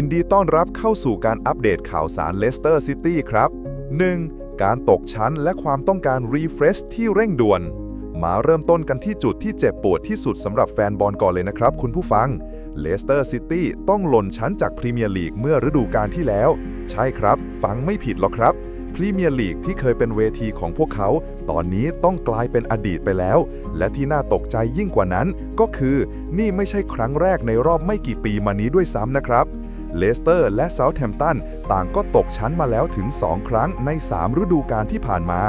ยินดีต้อนรับเข้าสู่การอัปเดตข่าวสารเลสเตอร์ซิตี้ครับ 1. การตกชั้นและความต้องการรีเฟรชที่เร่งด่วน มาเริ่มต้นกันที่จุดที่เจ็บปวดที่สุดสำหรับแฟนบอลก่อนเลยนะครับ คุณผู้ฟังเลสเตอร์ซิตี้ต้องหล่นชั้นจากพรีเมียร์ลีกเมื่อฤดูกาลที่แล้ว ใช่ครับ ฟังไม่ผิดหรอกครับพรีเมียร์ลีกที่เคยเป็นเวทีของพวกเขา ตอนนี้ต้องกลายเป็นอดีตไปแล้ว และที่น่าตกใจยิ่งกว่านั้น ก็คือ นี่ไม่ใช่ครั้งแรกในรอบไม่กี่ปีมานี้ด้วยซ้ำนะครับ เลสเตอร์และเซาท์แฮมป์ตันต่างก็ตกชั้นมาแล้วถึง 2 ครั้งใน 3 ฤดูกาลที่ผ่านมา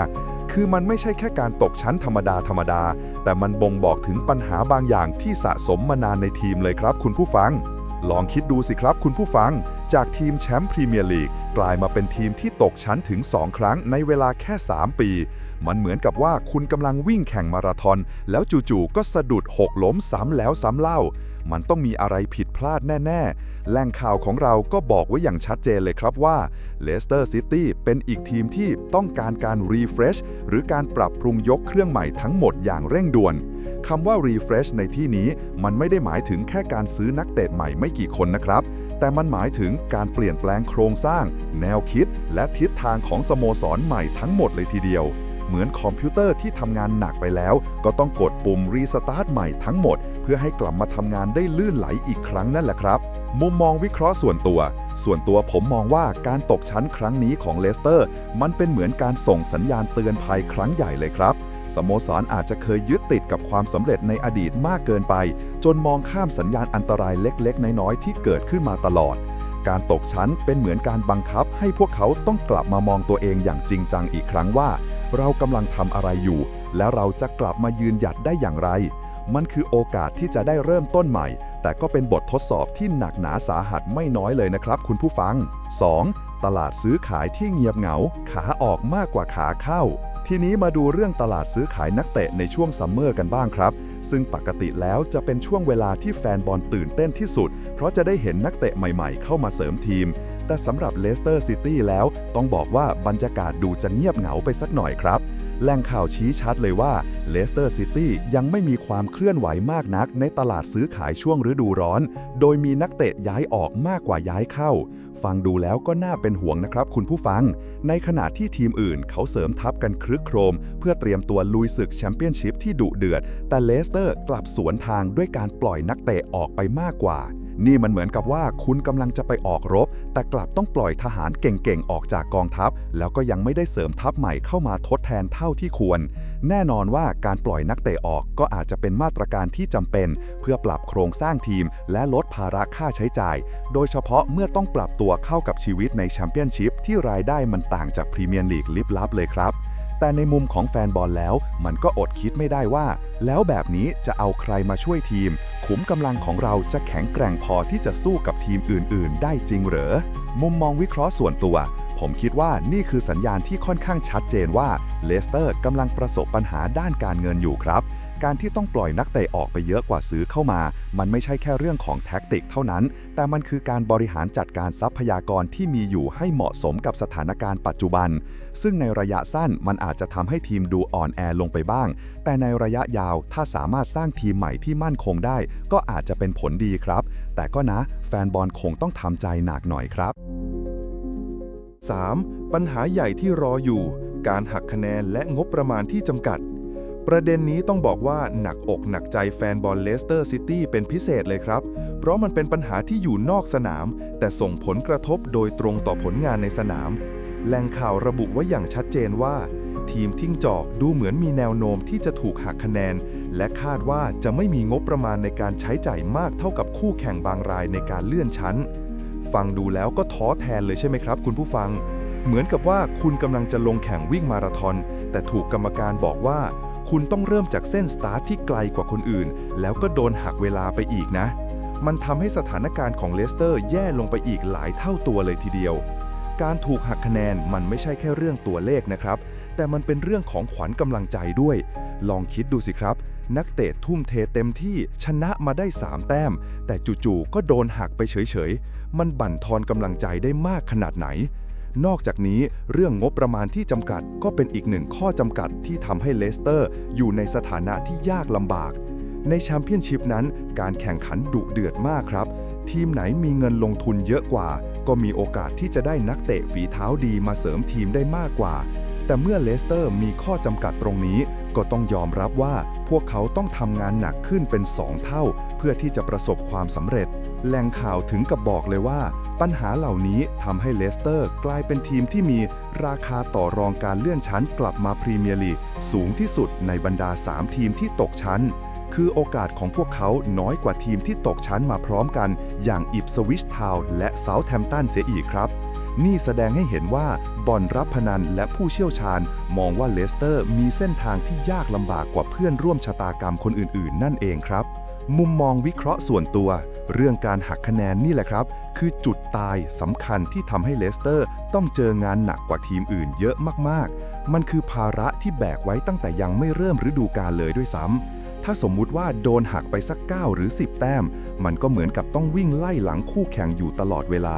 คือมันไม่ใช่แค่การตกชั้นธรรมดาธรรมดา แต่มันบ่งบอกถึงปัญหาบางอย่างที่สะสมมานานในทีมเลยครับคุณผู้ฟัง ลองคิดดูสิครับคุณผู้ฟัง จากทีมแชมป์พรีเมียร์ลีกกลายมาเป็นทีมที่ตกชั้นถึง 2 ครั้งในเวลาแค่ 3 ปี มันเหมือนกับว่าคุณกำลังวิ่งแข่งมาราธอนแล้วจู่ๆก็สะดุดหกล้มซ้ำแล้วซ้ำเล่า มันต้องมีอะไรผิดพลาดแน่ ๆ แหล่งข่าวของเราก็บอกไว้อย่างชัดเจนเลยครับว่าเลสเตอร์ซิตี้เป็นอีกทีมที่ต้องการการรีเฟรชหรือการปรับปรุงยกเครื่องใหม่ทั้งหมดอย่างเร่งด่วนคำว่า refresh ในที่นี้มันไม่ได้หมายถึงแค่การซื้อนักเตะใหม่ไม่กี่คนนะครับ แต่มันหมายถึงการเปลี่ยนแปลงโครงสร้าง แนวคิด และทิศทางของสโมสรใหม่ทั้งหมดเลยทีเดียว เหมือนคอมพิวเตอร์ที่ทำงานหนักไปแล้ว ก็ต้องกดปุ่มรีสตาร์ทใหม่ทั้งหมด เพื่อให้กลับมาทำงานได้ลื่นไหลอีกครั้งนั่นแหละครับ มุมมองวิเคราะห์ส่วนตัว ส่วนตัวผมมองว่าการตกชั้นครั้งนี้ของเลสเตอร์ มันเป็นเหมือนการส่งสัญญาณเตือนภัยครั้งใหญ่เลยครับสโมสรอาจจะเคยยึดติดกับความสำเร็จในอดีตมากเกินไป จนมองข้ามสัญญาณอันตรายเล็กๆ น้อยๆ ที่เกิดขึ้นมาตลอด การตกชั้นเป็นเหมือนการบังคับให้พวกเขาต้องกลับมามองตัวเองอย่างจริงจังอีกครั้งว่า เรากำลังทำอะไรอยู่ และเราจะกลับมายืนหยัดได้อย่างไร มันคือโอกาสที่จะได้เริ่มต้นใหม่ แต่ก็เป็นบททดสอบที่หนักหนาสาหัสไม่น้อยเลยนะครับ คุณผู้ฟัง 2. ตลาดซื้อขายที่เงียบเหงา ขาออกมากกว่าขาเข้าทีนี้มาดูเรื่องตลาดซื้อขายนักเตะในช่วงซัมเมอร์กันบ้างครับ ซึ่งปกติแล้วจะเป็นช่วงเวลาที่แฟนบอลตื่นเต้นที่สุด เพราะจะได้เห็นนักเตะใหม่ๆ เข้ามาเสริมทีม แต่สำหรับเลสเตอร์ซิตี้แล้ว ต้องบอกว่าบรรยากาศดูจะเงียบเหงาไปสักหน่อยครับแหล่งข่าวชี้ชัดเลยว่าเลสเตอร์ซิตี้ยังไม่มีความเคลื่อนไหวมากนักในตลาดซื้อขายช่วงฤดูร้อน โดยมีนักเตะย้ายออกมากกว่าย้ายเข้า ฟังดูแล้วก็น่าเป็นห่วงนะครับคุณผู้ฟัง ในขณะที่ทีมอื่นเขาเสริมทัพกันครึกโครม เพื่อเตรียมตัวลุยศึกแชมเปี้ยนชิพที่ดุเดือด แต่เลสเตอร์กลับสวนทางด้วยการปล่อยนักเตะออกไปมากกว่า นี่มันเหมือนกับว่าคุณกำลังจะไปออกรบ แต่กลับต้องปล่อยทหารเก่งๆ ออกจากกองทัพ แล้วก็ยังไม่ได้เสริมทัพใหม่เข้ามาทดแทนเท่าที่ควร แน่นอนว่าการปล่อยนักเตะออกก็อาจจะเป็นมาตรการที่จำเป็น เพื่อปรับโครงสร้างทีม และลดภาระค่าใช้จ่าย โดยเฉพาะเมื่อต้องปรับตัวเข้ากับชีวิตในแชมเปี้ยนชิพที่รายได้มันต่างจากพรีเมียร์ลีกลิบลับเลยครับ แต่ในมุมของแฟนบอลแล้ว มันก็อดคิดไม่ได้ว่า แล้วแบบนี้จะเอาใครมาช่วยทีม ขุมกำลังของเราจะแข็งแกร่งพอที่จะสู้กับทีมอื่น ๆ ได้จริงเหรอ มุมมองวิเคราะห์ส่วนตัว ผมคิดว่านี่คือสัญญาณที่ค่อนข้างชัดเจนว่าเลสเตอร์กำลังประสบปัญหาด้านการเงินอยู่ครับ การที่ต้องปล่อยนักเตะออกไปเยอะกว่าซื้อเข้ามา มันไม่ใช่แค่เรื่องของแท็กติกเท่านั้น แต่มันคือการบริหารจัดการทรัพยากรที่มีอยู่ให้เหมาะสมกับสถานการณ์ปัจจุบัน ซึ่งในระยะสั้นมันอาจจะทำให้ทีมดูอ่อนแอลงไปบ้าง แต่ในระยะยาวถ้าสามารถสร้างทีมใหม่ที่มั่นคงได้ ก็อาจจะเป็นผลดีครับ แต่ก็นะแฟนบอลคงต้องทำใจหนักหน่อยครับ 3. ปัญหาใหญ่ที่รออยู่ การหักคะแนนและงบประมาณที่จำกัด ประเด็นนี้ต้องบอกว่าหนักอกหนักใจแฟนบอลเลสเตอร์ซิตี้เป็นพิเศษเลยครับ เพราะมันเป็นปัญหาที่อยู่นอกสนาม แต่ส่งผลกระทบโดยตรงต่อผลงานในสนาม แหล่งข่าวระบุไว้อย่างชัดเจนว่า ทีมทิ้งจอกดูเหมือนมีแนวโน้มที่จะถูกหักคะแนน และคาดว่าจะไม่มีงบประมาณในการใช้จ่ายมากเท่ากับคู่แข่งบางรายในการเลื่อนชั้น ฟังดูแล้วก็ท้อแทนเลยใช่ไหมครับ คุณผู้ฟัง เหมือนกับว่าคุณกำลังจะลงแข่งวิ่งมาราธอนแต่ถูกกรรมการบอกว่า คุณต้องเริ่มจากเส้นสตาร์ทที่ไกลกว่าคนอื่น แล้วก็โดนหักเวลาไปอีกนะ มันทำให้สถานการณ์ของเลสเตอร์แย่ลงไปอีกหลายเท่าตัวเลยทีเดียว การถูกหักคะแนนมันไม่ใช่แค่เรื่องตัวเลขนะครับ แต่มันเป็นเรื่องของขวัญกำลังใจด้วย ลองคิดดูสิครับ นักเตะทุ่มเทเต็มที่ชนะมาได้ 3 แต้ม แต่จู่ๆก็โดนหักไปเฉยๆ มันบั่นทอนกำลังใจได้มากขนาดไหน นอกจากนี้เรื่องงบประมาณที่จำกัดก็เป็นอีกหนึ่งข้อจำกัดที่ทำให้เลสเตอร์อยู่ในสถานะที่ยากลำบาก ในแชมเปี้ยนชิพนั้น การแข่งขันดุเดือดมากครับ ทีมไหนมีเงินลงทุนเยอะกว่า ก็มีโอกาสที่จะได้นักเตะฝีเท้าดีมาเสริมทีมได้มากกว่า แต่เมื่อเลสเตอร์มีข้อจำกัดตรงนี้ ก็ต้องยอมรับว่าพวกเขาต้องทำงานหนักขึ้นเป็น 2 เท่า เพื่อที่จะประสบความสำเร็จ แหล่งข่าวถึงกับบอกเลยว่า ปัญหาเหล่านี้ทำให้เลสเตอร์กลายเป็นทีมที่มีราคาต่อรองการเลื่อนชั้นกลับมาพรีเมียร์ลีกสูงที่สุดในบรรดา 3 ทีมที่ตกชั้น คือโอกาสของพวกเขาน้อยกว่าทีมที่ตกชั้นมาพร้อมกัน อย่างอิปสวิชทาวและเซาท์แฮมป์ตันเสียอีกครับ นี่แสดงให้เห็นว่าบอนรับพนันและผู้เชี่ยวชาญ มองว่าเลสเตอร์มีเส้นทางที่ยากลำบากกว่าเพื่อนร่วมชะตากรรมคนอื่นๆ นั่นเองครับ มุมมองวิเคราะห์ส่วนตัว เรื่องการหักคะแนนนี่แหละครับ คือจุดตายสำคัญที่ทำให้เลสเตอร์ต้องเจองานหนักกว่าทีมอื่นเยอะมากๆ มันคือภาระที่แบกไว้ตั้งแต่ยังไม่เริ่มฤดูกาลเลยด้วยซ้ำถ้าสมมุติว่าโดนหักไปสัก 9 หรือ 10 แต้ม มันก็เหมือนกับต้องวิ่งไล่หลังคู่แข่งอยู่ตลอดเวลา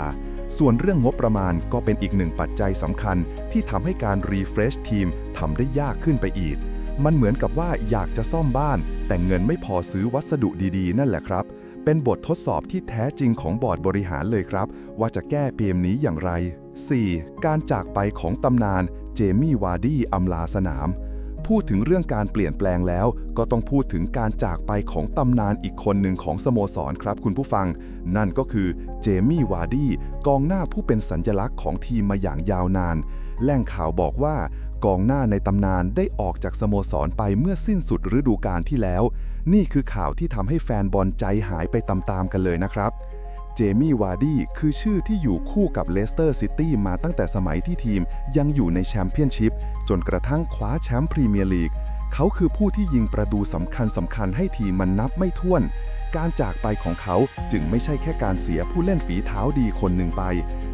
ส่วนเรื่องงบประมาณก็เป็นอีกหนึ่งปัจจัยสำคัญ ที่ทำให้การรีเฟรชทีมทำได้ยากขึ้นไปอีก มันเหมือนกับว่าอยากจะซ่อมบ้าน แต่เงินไม่พอซื้อวัสดุดีๆ นั่นแหละครับ เป็นบททดสอบที่แท้จริงของบอร์ดบริหารเลยครับ ว่าจะแก้เกมนี้อย่างไร 4. การจากไปของตำนาน เจมี่วาร์ดี้อำลาสนาม พูดถึงเรื่องการเปลี่ยนแปลงแล้ว ก็ต้องพูดถึงการจากไปของตำนานอีกคนหนึ่งของสโมสรครับคุณผู้ฟัง นั่นก็คือเจมี่วาร์ดี้กองหน้าผู้เป็นสัญลักษณ์ของทีมมาอย่างยาวนาน แหล่งข่าวบอกว่ากองหน้าในตำนานได้ออกจากสโมสรไปเมื่อสิ้นสุดฤดูกาลที่แล้ว นี่คือข่าวที่ทำให้แฟนบอลใจหายไปตามๆกันเลยนะครับ เจมี่วาร์ดี้คือชื่อที่อยู่คู่กับเลสเตอร์ซิตี้มาตั้งแต่สมัยที่ทีมยังอยู่ในแชมเปี้ยนชิพจนกระทั่งคว้าแชมป์พรีเมียร์ลีก เขาคือผู้ที่ยิงประตูสำคัญสำคัญให้ทีมมันนับไม่ถ้วน การจากไปของเขาจึงไม่ใช่แค่การเสียผู้เล่นฝีเท้าดีคนหนึ่งไป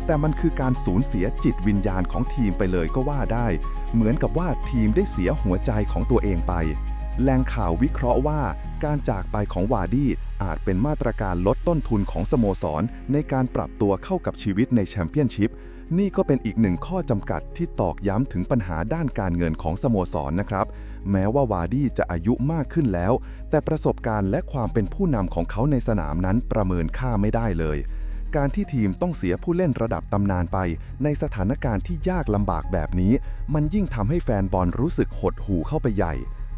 แต่มันคือการสูญเสียจิตวิญญาณของทีมไปเลยก็ว่าได้ เหมือนกับว่าทีมได้เสียหัวใจของตัวเองไป แหล่งข่าววิเคราะห์ว่า การจากไปของวาร์ดี้อาจเป็นมาตรการลดต้นทุนของสโมสร ในการปรับตัวเข้ากับชีวิตในแชมเปี้ยนชิพนี่ก็เป็นอีกหนึ่งข้อจำกัดที่ตอกย้ำถึงปัญหาด้านการเงินของสโมสรนะครับ แม้ว่าวาร์ดี้จะอายุมากขึ้นแล้ว แต่ประสบการณ์และความเป็นผู้นำของเขาในสนามนั้นประเมินค่าไม่ได้เลย การที่ทีมต้องเสียผู้เล่นระดับตำนานไป ในสถานการณ์ที่ยากลำบากแบบนี้ มันยิ่งทำให้แฟนบอลรู้สึกหดหู่เข้าไปใหญ่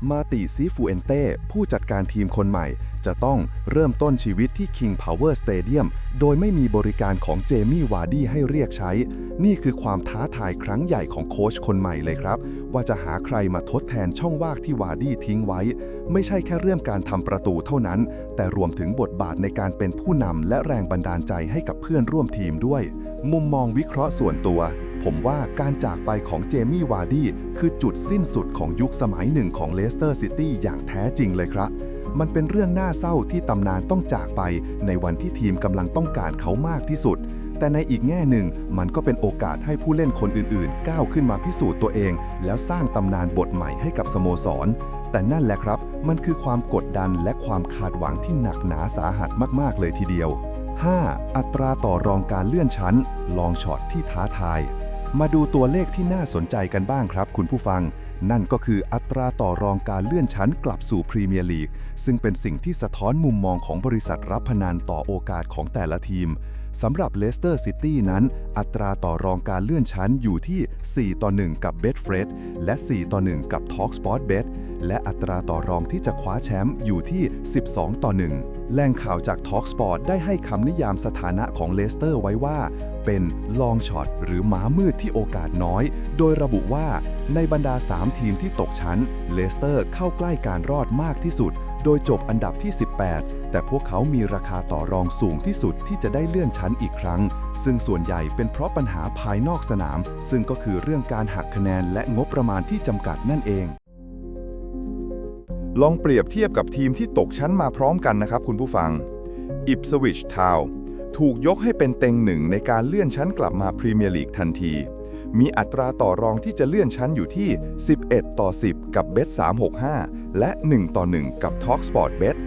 มาติซิฟูเอนเต้ผู้จัดการทีมคนใหม่ จะต้องเริ่มต้นชีวิตที่ King Power Stadium โดยไม่มีบริการของเจมี่วาร์ดี้ให้เรียกใช้ นี่คือความท้าทายครั้งใหญ่ของโค้ชคนใหม่เลยครับ ว่าจะหาใครมาทดแทนช่องว่างที่วาร์ดี้ทิ้งไว้ ไม่ใช่แค่เรื่องการทำประตูเท่านั้น แต่รวมถึงบทบาทในการเป็นผู้นำและแรงบันดาลใจให้กับเพื่อนร่วมทีมด้วย มุมมองวิเคราะห์ส่วนตัว ผมว่าการจากไปของเจมี่วาร์ดี้คือจุดสิ้นสุดของยุคสมัยหนึ่งของเลสเตอร์ซิตี้อย่างแท้จริงเลยครับ มันเป็นเรื่องน่าเศร้าที่ตำนานต้องจากไปในวันที่ทีมกำลังต้องการเขามากที่สุด แต่ในอีกแง่หนึ่งมันก็เป็นโอกาสให้ผู้เล่นคนอื่นๆ ก้าวขึ้นมาพิสูจน์ตัวเอง แล้วสร้างตำนานบทใหม่ให้กับสโมสร แต่นั่นแหละครับ มันคือความกดดันและความคาดหวังที่หนักหนาสาหัสมากๆ เลยทีเดียว 5. อัตราต่อรองการเลื่อนชั้น ลองช็อตที่ท้าทาย มาดูตัวเลขที่น่าสนใจกันบ้างครับ คุณผู้ฟัง นั่นก็คืออัตราต่อรองการเลื่อนชั้นกลับสู่พรีเมียร์ลีก ซึ่งเป็นสิ่งที่สะท้อนมุมมองของบริษัทรับพนันต่อโอกาสของแต่ละทีมสำหรับเลสเตอร์ซิตี้นั้น อัตราต่อรองการเลื่อนชั้นอยู่ที่ 4 ต่อ 1 กับ b e t f r e d และ 4 ต่อ 1 กับ TalkSport Bet และอัตราต่อรองที่จะคว้าแชมป์อยู่ที่ 12 ต่อ 1แหล่งข่าวจาก TalkSport ได้ให้คำนิยามสถานะของเลสเตอร์ไว้ว่า เป็นลองช็อตหรือม้ามืดที่โอกาสน้อย โดยระบุว่าในบรรดา 3 ทีมที่ตกชั้น เลสเตอร์เข้าใกล้การรอดมากที่สุด โดยจบอันดับที่ 18 แต่พวกเขามีราคาต่อรองสูงที่สุดที่จะได้เลื่อนชั้นอีกครั้ง ซึ่งส่วนใหญ่เป็นเพราะปัญหาภายนอกสนาม ซึ่งก็คือเรื่องการหักคะแนนและงบประมาณที่จำกัดนั่นเองลองเปรียบเทียบกับทีมที่ตกชั้นมาพร้อมกันนะครับคุณผู้ฟัง Ipswich Town ถูกยกให้เป็นเต็งหนึ่งในการเลื่อนชั้นกลับมาพรีเมียร์ลีกทันที มีอัตราต่อรองที่จะเลื่อนชั้นอยู่ที่ 11 ต่อ 10 กับ Bet 365 และ 1 ต่อ 1 กับ TalkSport Bet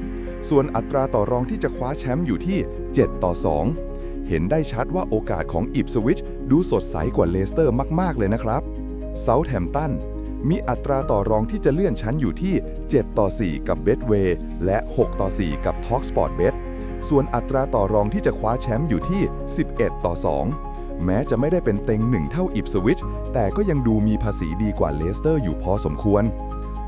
ส่วนอัตราต่อรองที่จะคว้าแชมป์อยู่ที่ 7 ต่อ 2 เห็นได้ชัดว่าโอกาสของ Ipswich ดูสดใสกว่าเลสเตอร์มาก ๆ เลยนะครับ Southampton มีอัตราต่อรองที่จะเลื่อนชั้นอยู่ที่ 7 ต่อ 4 กับ Betway และ 6 ต่อ 4 กับ TalkSport Bet ส่วนอัตราต่อรองที่จะคว้าแชมป์อยู่ที่ 11 ต่อ 2 แม้จะไม่ได้เป็นเต็งหนึ่งเท่าอิปสวิช แต่ก็ยังดูมีภาษีดีกว่าเลสเตอร์อยู่พอสมควร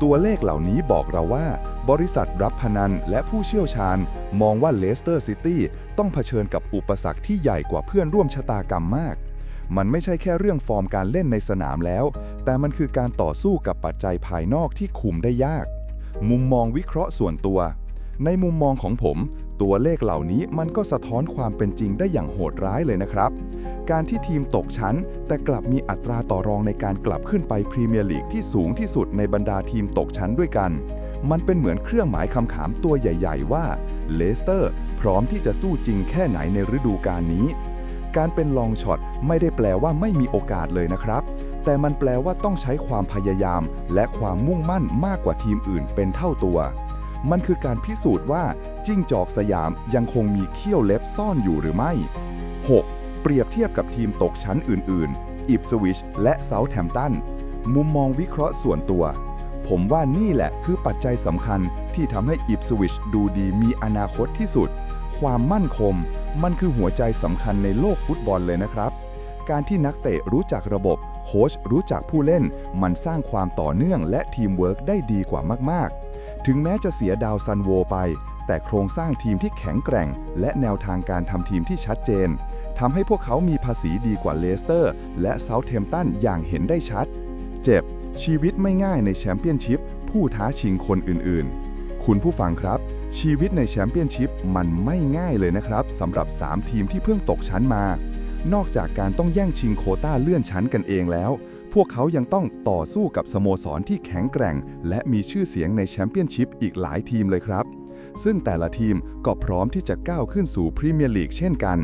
ตัวเลขเหล่านี้บอกเราว่า บริษัทรับพนันและผู้เชี่ยวชาญ มองว่าเลสเตอร์ซิตี้ต้องเผชิญกับอุปสรรคที่ใหญ่กว่าเพื่อนร่วมชะตากรรมมากมันไม่ใช่แค่เรื่องฟอร์มการเล่นในสนามแล้ว แต่มันคือการต่อสู้กับปัจจัยภายนอกที่คุมได้ยาก มุมมองวิเคราะห์ส่วนตัว ในมุมมองของผม ตัวเลขเหล่านี้มันก็สะท้อนความเป็นจริงได้อย่างโหดร้ายเลยนะครับ การที่ทีมตกชั้น แต่กลับมีอัตราต่อรองในการกลับขึ้นไปพรีเมียร์ลีกที่สูงที่สุดในบรรดาทีมตกชั้นด้วยกัน มันเป็นเหมือนเครื่องหมายคำถามตัวใหญ่ ๆ ว่าเลสเตอร์พร้อมที่จะสู้จริงแค่ไหนในฤดูกาลนี้ การเป็นลองช็อตไม่ได้แปลว่าไม่มีโอกาสเลยนะครับ แต่มันแปลว่าต้องใช้ความพยายาม และความมุ่งมั่นมากกว่าทีมอื่นเป็นเท่าตัว มันคือการพิสูจน์ว่าจิ้งจอกสยามยังคงมีเขี้ยวเล็บซ่อนอยู่หรือไม่ 6. เปรียบเทียบกับทีมตกชั้นอื่น ๆ อิปสวิชและเซาท์แฮมตัน มุมมองวิเคราะห์ส่วนตัว ผมว่านี่แหละคือปัจจัยสำคัญที่ทำให้อิปสวิชดูดีมีอนาคตที่สุด ความมั่นคงมันคือหัวใจสำคัญในโลกฟุตบอลเลยนะครับ การที่นักเตะรู้จักระบบ โค้ชรู้จักผู้เล่น มันสร้างความต่อเนื่องและทีมเวิร์กได้ดีกว่ามากๆ ถึงแม้จะเสียดาวซันโวไป แต่โครงสร้างทีมที่แข็งแกร่ง และแนวทางการทำทีมที่ชัดเจนทำให้พวกเขามีภาษีดีกว่าเลสเตอร์ และเซาท์เทมตันอย่างเห็นได้ชัด เจ็บ ชีวิตไม่ง่ายในแชมเปี้ยนชิพผู้ท้าชิงคนอื่นๆ คุณผู้ฟังครับ ชีวิตในแชมเปี้ยนชิพมันไม่ง่ายเลยนะครับสำหรับ 3 ทีมที่เพิ่งตกชั้นมา นอกจากการต้องแย่งชิงโคต้าเลื่อนชั้นกันเองแล้ว พวกเขายังต้องต่อสู้กับสโมสรที่แข็งแกร่ง และมีชื่อเสียงในแชมเปี้ยนชิพอีกหลายทีมเลยครับ ซึ่งแต่ละทีมก็พร้อมที่จะก้าวขึ้นสู่พรีเมียร์ลีกเช่นกัน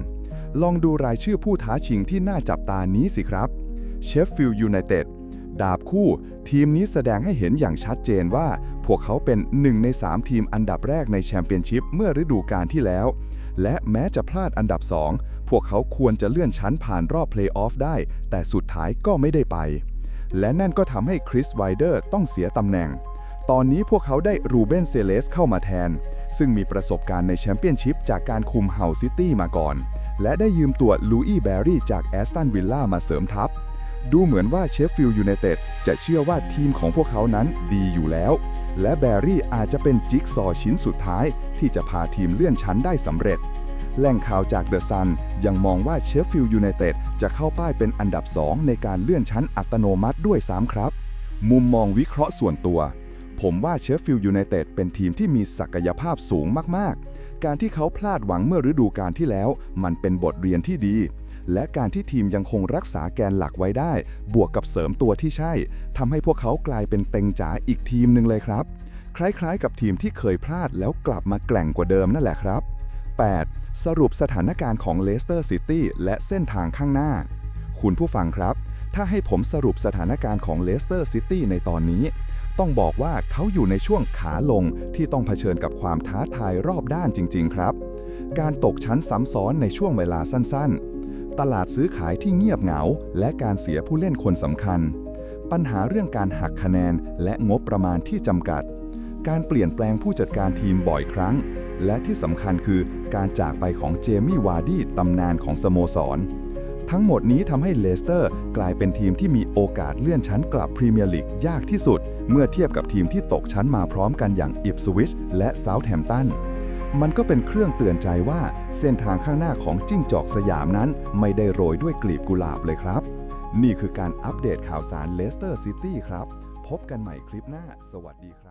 ลองดูรายชื่อผู้ท้าชิงที่น่าจับตานี้สิครับเชฟฟิลด์ยูไนเต็ดดาบคู่ ทีมนี้แสดงให้เห็นอย่างชัดเจนว่า พวกเขาเป็นหนึ่งใน 3 ทีมอันดับแรกในแชมเปี้ยนชิพเมื่อฤดูกาลที่แล้ว และแม้จะพลาดอันดับ 2 พวกเขาควรจะเลื่อนชั้นผ่านรอบเพลย์ออฟได้ แต่สุดท้ายก็ไม่ได้ไป และนั่นก็ทำให้คริสไวเดอร์ต้องเสียตำแหน่ง ตอนนี้พวกเขาได้รูเบนเซเลสเข้ามาแทน ซึ่งมีประสบการณ์ในแชมเปี้ยนชิพจากการคุมเฮาซิตี้มาก่อน และได้ยืมตัวลูอี้แบร์รี่จากแอสตันวิลล่ามาเสริมทัพ ดูเหมือนว่าเชฟฟิลด์ยูไนเต็ดจะเชื่อว่าทีมของพวกเขานั้นดีอยู่แล้วและแบรรี่อาจจะเป็นจิ๊กซอชิ้นสุดท้ายที่จะพาทีมเลื่อนชั้นได้สำเร็จ แหล่งข่าวจากเดอะซันยังมองว่าเชฟฟิลด์ยูไนเต็ดจะเข้าป้ายเป็นอันดับ 2 ในการเลื่อนชั้นอัตโนมัติด้วยซ้ำครับ มุมมองวิเคราะห์ส่วนตัว ผมว่าเชฟฟิลด์ยูไนเต็ดเป็นทีมที่มีศักยภาพสูงมากๆ การที่เขาพลาดหวังเมื่อฤดูกาลที่แล้ว มันเป็นบทเรียนที่ดี และการที่ทีมยังคงรักษาแกนหลักไว้ได้ บวกกับเสริมตัวที่ใช่ทำให้พวกเขากลายเป็นเต็งจ๋าอีกทีมหนึ่งเลยครับ คล้ายๆ กับทีมที่เคยพลาดแล้วกลับมาแกร่งกว่าเดิมนั่นแหละครับ 8. สรุปสถานการณ์ของเลสเตอร์ซิตี้และเส้นทางข้างหน้า คุณผู้ฟังครับ ถ้าให้ผมสรุปสถานการณ์ของเลสเตอร์ซิตี้ในตอนนี้ ต้องบอกว่าเขาอยู่ในช่วงขาลงที่ต้องเผชิญกับความท้าทายรอบด้านจริง ๆ ครับ การตกชั้นซ้ำซ้อนในช่วงเวลาสั้น ๆ ตลาดซื้อขายที่เงียบเหงา และการเสียผู้เล่นคนสำคัญ ปัญหาเรื่องการหักคะแนนและงบประมาณที่จำกัด การเปลี่ยนแปลงผู้จัดการทีมบ่อยครั้ง และที่สำคัญคือการจากไปของเจมี่วาร์ดี้ตำนานของสโมสร ทั้งหมดนี้ทำให้เลสเตอร์กลายเป็นทีมที่มีโอกาสเลื่อนชั้นกลับพรีเมียร์ลีกยากที่สุด เมื่อเทียบกับทีมที่ตกชั้นมาพร้อมกันอย่างอิปสวิชและเซาท์แฮมตันมันก็เป็นเครื่องเตือนใจว่าเส้นทางข้างหน้าของจิ้งจอกสยามนั้น ไม่ได้โรยด้วยกลีบกุหลาบเลยครับ นี่คือการอัปเดตข่าวสารเลสเตอร์ซิตี้ครับ พบกันใหม่คลิปหน้า สวัสดีครับ